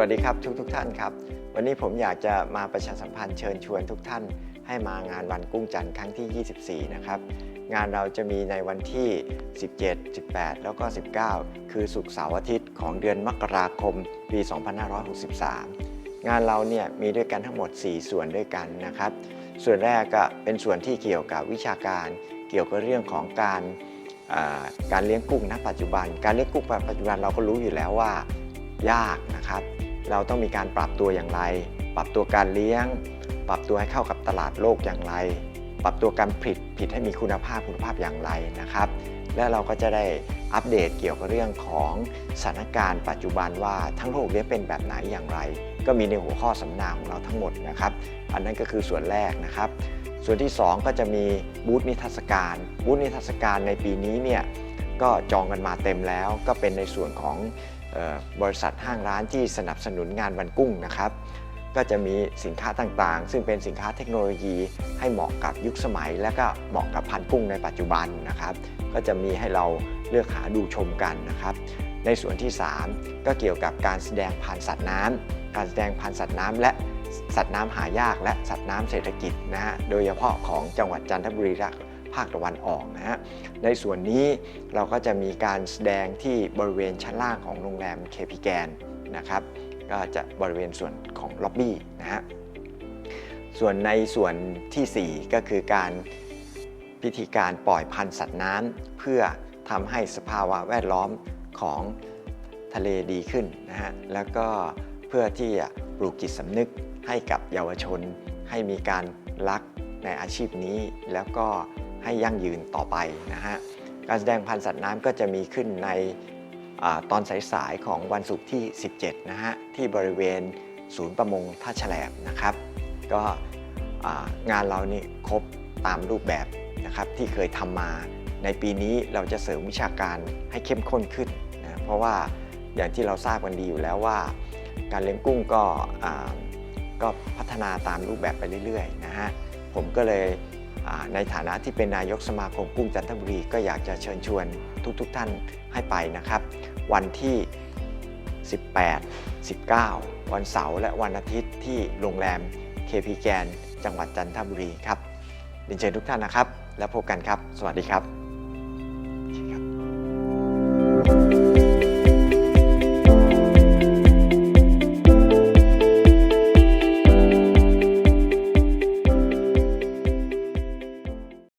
วัสดีครับทุกทุกท่านครับ วันนี้ผมอยากจะมาประชาสัมพันธ์เชิญชวนทุกท่าน ให้มางานวันกุ้งจันทร์ครั้งที่ 24 นะครับ งานเราจะมีในวันที่ 17 18 แล้วก็ 19 คือศุกร์เสาร์อาทิตย์ของเดือนมกราคมปี 2563 งานเราเนี่ยมีด้วยกันทั้งหมด 4 ส่วนด้วยกันนะครับ ส่วนแรกก็เป็นส่วนที่เกี่ยวกับวิชาการ เกี่ยวกับเรื่องของการการเลี้ยงกุ้งณปัจจุบัน การเลี้ยงกุ้งปัจจุบันเราก็รู้อยู่แล้วว่ายากนะครับ เราต้องมีการปรับตัวอย่างไร ปรับตัวการเลี้ยง ปรับตัวให้เข้ากับตลาดโลกอย่างไร ปรับตัวการผลิตผลิตให้มีคุณภาพคุณภาพอย่างไรนะครับ และเราก็จะได้อัปเดตเกี่ยวกับเรื่องของสถานการณ์ปัจจุบันว่าทั้งโลกเนี้เป็นแบบไหนอย่างไร ก็มีในหัวข้อสัมมนาของเราทั้งหมดนะครับ อันนั้นก็คือส่วนแรกนะครับ ส่วนที่ 2 ก็จะมีบูธนิทรรศการบูธนิทรรศการในปีนี้เนี่ย ก็จองกันมาเต็มแล้ว ก็เป็นในส่วนของออบริษัทห้างร้านที่สนับสนุนงานวันกุ้งนะครับก็จะมีสินค้าต่างๆ ซึ่งเป็นสินค้าเทคโนโลยีให้เหมาะกับยุคสมัย และก็เหมาะกับพันกุ้งในปัจจุบันนะครับ ก็จะมีให้เราเลือกหาดูชมกันนะครับ ในส่วนที่ 3 ก็เกี่ยวกับการแสดงพันสัตว์น้ำการแสดงพันสัตว์น้ำและสัตว์น้ำหายากและสัตว์น้ำเศรษฐกิจนะฮะ โดยเฉพาะของจังหวัดจันทบุรีและ ภาคตะวันออกนะฮะ ในส่วนนี้เราก็จะมีการแสดงที่บริเวณชั้นล่างของโรงแรมเคพิแกนนะครับ ก็จะบริเวณส่วนของล็อบบี้นะฮะ ส่วนในส่วนทีสี่ 4 ก็คือการพิธีการปล่อยพันธุ์สัตว์น้ำเพื่อทำให้สภาวะแวดล้อมของทะเลดีขึ้นนะฮะ แล้วก็เพื่อที่จะปลูกจิตสำนึกให้กับเยาวชน ให้มีการรักในอาชีพนี้ แล้วก็ ให้ยั่งยืนต่อไปนะฮะการแสดงพันธุ์สัตว์น้ำก็จะมีขึ้นในอตอนสายๆของวันศุกร์ที่ 17 นะฮะ ที่บริเวณศูนย์ประมงท่าแฉลบนะครับ ก็งานเรานี่ครบตามรูปแบบนะครับที่เคยทำมาในปีนี้เราจะเสริมวิชาการให้เข้มข้นขึ้นนะเพราะว่าอย่างที่เราทราบกันดีอยู่แล้วว่า การเลี้ยงกุ้งก็ก็พัฒนาตามรูปแบบไปเรื่อยๆนะฮะผมก็เลย ในฐานะที่เป็นนายกสมาคมกุ้งจันทบุรีก็อยากจะเชิญชวนทุกๆทท่านให้ไปนะครับ วันที่ 18 19 วันเสาร์และวันอาทิตย์ที่โรงแรม KP แกนจังหวัดจันทบุรีครับเรียนเชิญทุกท่านนะครับ แล้วพบกันครับ สวัสดีครับ